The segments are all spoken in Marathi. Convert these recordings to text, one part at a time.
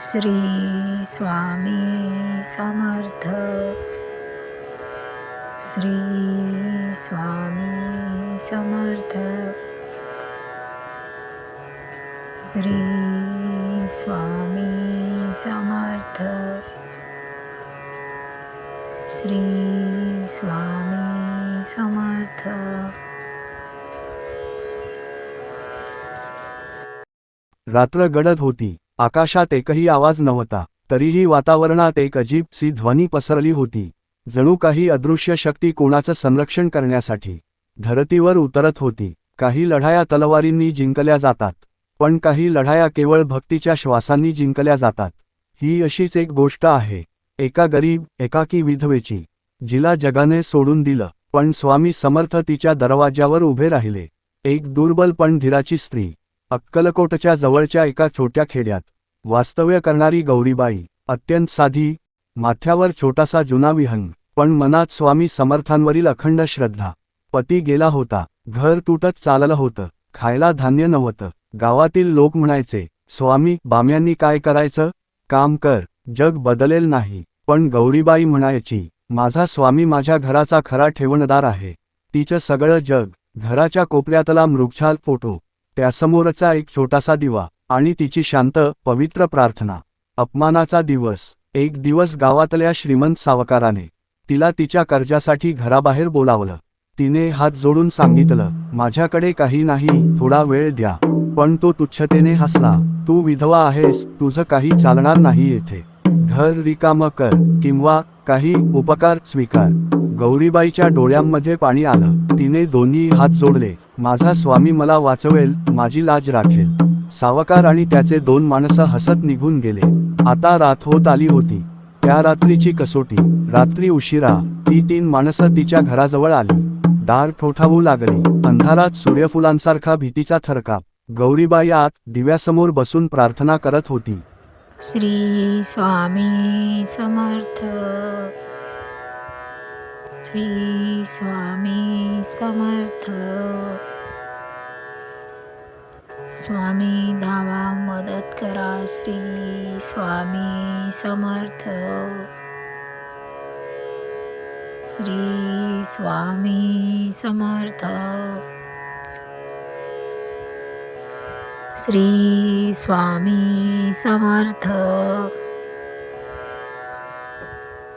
श्री स्वामी समर्थ। श्री स्वामी समर्थ। श्री स्वामी समर्थ। श्री स्वामी समर्थ। रात्र गडद होती. आकाशात एकही आवाज नव्हता. तरीही वातावरणात एक अजीब सी ध्वनी पसरली होती. जणू काही अदृश्य शक्ती कोणाचं संरक्षण करण्यासाठी धरतीवर उतरत होती. काही लढाया तलवारींनी जिंकल्या जातात. पण काही लढाया केवळ भक्तीच्या श्वासांनी जिंकल्या जातात. ही अशीच एक गोष्ट आहे. एका गरीब एकाकी विधवेची जिला जगाने सोडून दिलं पण स्वामी समर्थ तिच्या दरवाज्यावर उभे राहिले. एक दुर्बल पण धीराची स्त्री अक्कलकोटच्या जवळच्या एका छोट्या खेड्यात. वास्तव्य करणारी गौरीबाई अत्यंत साधी माथ्यावर छोटासा जुना विहंग पण मनात स्वामी समर्थांवरील अखंड श्रद्धा. पती गेला होता घर तुटत चाललं होतं खायला धान्य नव्हतं. गावातील लोक म्हणायचे स्वामी बाम्यांनी काय करायचं? काम कर जग बदलेल नाही. पण गौरीबाई म्हणायची माझा स्वामी माझ्या घराचा खरा ठेवणदार आहे. तिचं सगळं जग घराच्या कोपऱ्यातला मृगछाल फोटो त्यासमोरचा एक छोटासा दिवा आणि तिची शांत पवित्र प्रार्थना. अपमानाचा दिवस. एक दिवस गावातल्या श्रीमंत सावकाराने तिला तिच्या कर्जासाठी घराबाहेर बोलावलं. तिने हात जोडून सांगितलं माझ्याकडे काही नाही थोडा वेळ द्या. पण तो तुच्छतेने हसला तू विधवा आहेस तुझं काही चालणार नाही येथे. घर रिकामं कर किंवा काही उपकार स्वीकार. गौरीबाईच्या डोळ्यांमध्ये पाणी आलं. तिने दोन्ही हात जोडले. माझा स्वामी मला वाचवेल माझी लाज राखेल. सावकार आणि त्याचे दोन माणसं हसत निघून गेले. आता रात होत आली होती. त्या रात्रीची कसोटी. रात्री उशिरा ती तीन माणसं तिच्या घराजवळ आली. दार ठोठावू लागली. अंधारात सूर्यफुलांसारखा भीतीचा थरकाप गौरीबाई आत दिव्यासमोर बसून प्रार्थना करत होती. श्री स्वामी समर्थ. श्री स्वामी समर्थ। स्वामी धावा मदत करा श्री स्वामी समर्थ। श्री स्वामी समर्थ। श्री स्वामी समर्थ।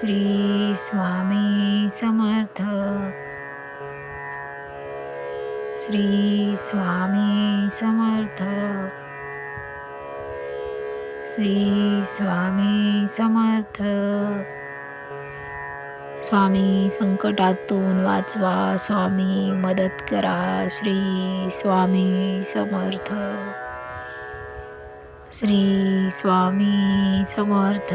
श्री स्वामी समर्थ। श्री स्वामी समर्थ। श्री स्वामी समर्थ। स्वामी संकटातून वाचवा स्वामी मदत करा श्री स्वामी समर्थ। श्री स्वामी समर्थ।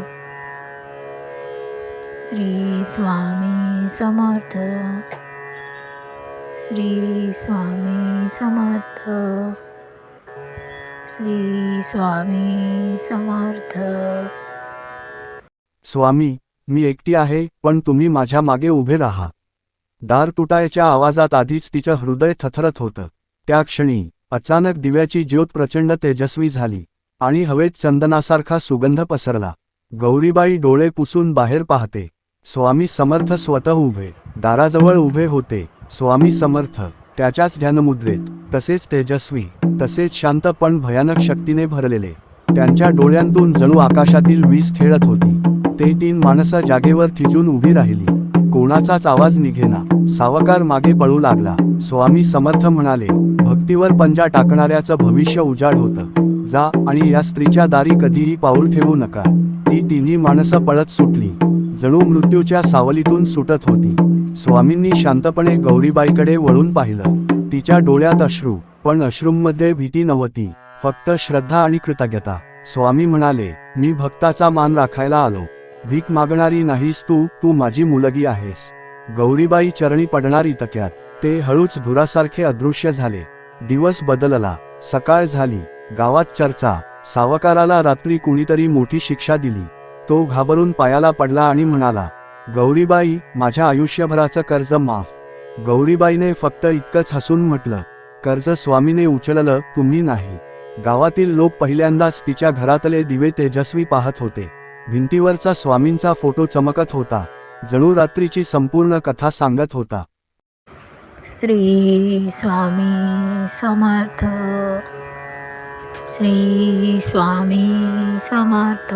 श्री स्वामी समर्थ। श्री स्वामी समर्थ। श्री स्वामी समर्थ। स्वामी मी एकटी आहे पण तुम्ही माझ्या मागे उभे राहा. दार तुटायच्या आवाजात आधीच तिचं हृदय थथरत होतं. त्या क्षणी अचानक दिव्याची ज्योत प्रचंड तेजस्वी झाली आणि हवेत चंदनासारखा सुगंध पसरला. गौरीबाई डोळे पुसून बाहेर पाहते. स्वामी समर्थ स्वतः उभे दाराजवळ उभे होते. स्वामी समर्थ त्याच्याच ध्यानमुद्रेत तसेच तेजस्वी तसेच शांत पण भयानक शक्तीने भरलेले. त्यांच्या डोळ्यांतून जणू आकाशातील वीज खेळत होती. ते तीन माणसं जागेवर थिजून उभी राहिली. कोणाचाच आवाज निघेना. सावकार मागे पळू लागला. स्वामी समर्थ म्हणाले भक्तीवर पंजा टाकणाऱ्याचं भविष्य उजाड होतं. जा आणि या स्त्रीच्या दारी कधीही पाऊल ठेवू नका. ती तिन्ही माणसं पळत सुटली. जणू मृत्यूच्या सावलीतून सुटत होती. स्वामींनी शांतपणे गौरीबाईकडे वळून पाहिलं. तिच्या डोळ्यात अश्रू पण अश्रूंमध्ये भीती नव्हती. फक्त श्रद्धा आणि कृतज्ञता. स्वामी म्हणाले मी भक्ताचा मान राखायला आलो. भीक मागणारी नाहीस तू तू माझी मुलगी आहेस. गौरीबाई चरणी पडणारी तक्यात ते हळूच धुरासारखे अदृश्य झाले. दिवस बदलला. सकाळ झाली. गावात चर्चा. सावकाराला रात्री कुणीतरी मोठी शिक्षा दिली. तो घाबरून पायाला पडला आणि म्हणाला गौरीबाई माझ्या आयुष्यभराचं कर्ज माफ. गौरीबाईने फक्त इतकंच हसून म्हटलं कर्ज स्वामीने उचललं तुम्ही नाही. गावातील लोक पहिल्यांदाच तिच्या घरातले दिवे तेजस्वी पाहत होते. भिंतीवरचा स्वामींचा फोटो चमकत होता. जणू रात्रीची संपूर्ण कथा सांगत होता. श्री स्वामी समर्थ. श्री स्वामी समर्थ.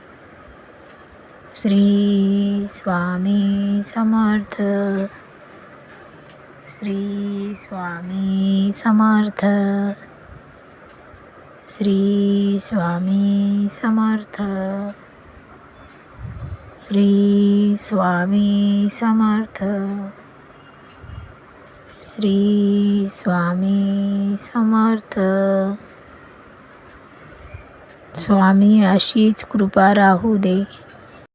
श्री स्वामी समर्थ। श्री स्वामी समर्थ। श्री स्वामी समर्थ। श्री स्वामी समर्थ। श्री स्वामी समर्थ। स्वामी अशीच कृपा राहू दे।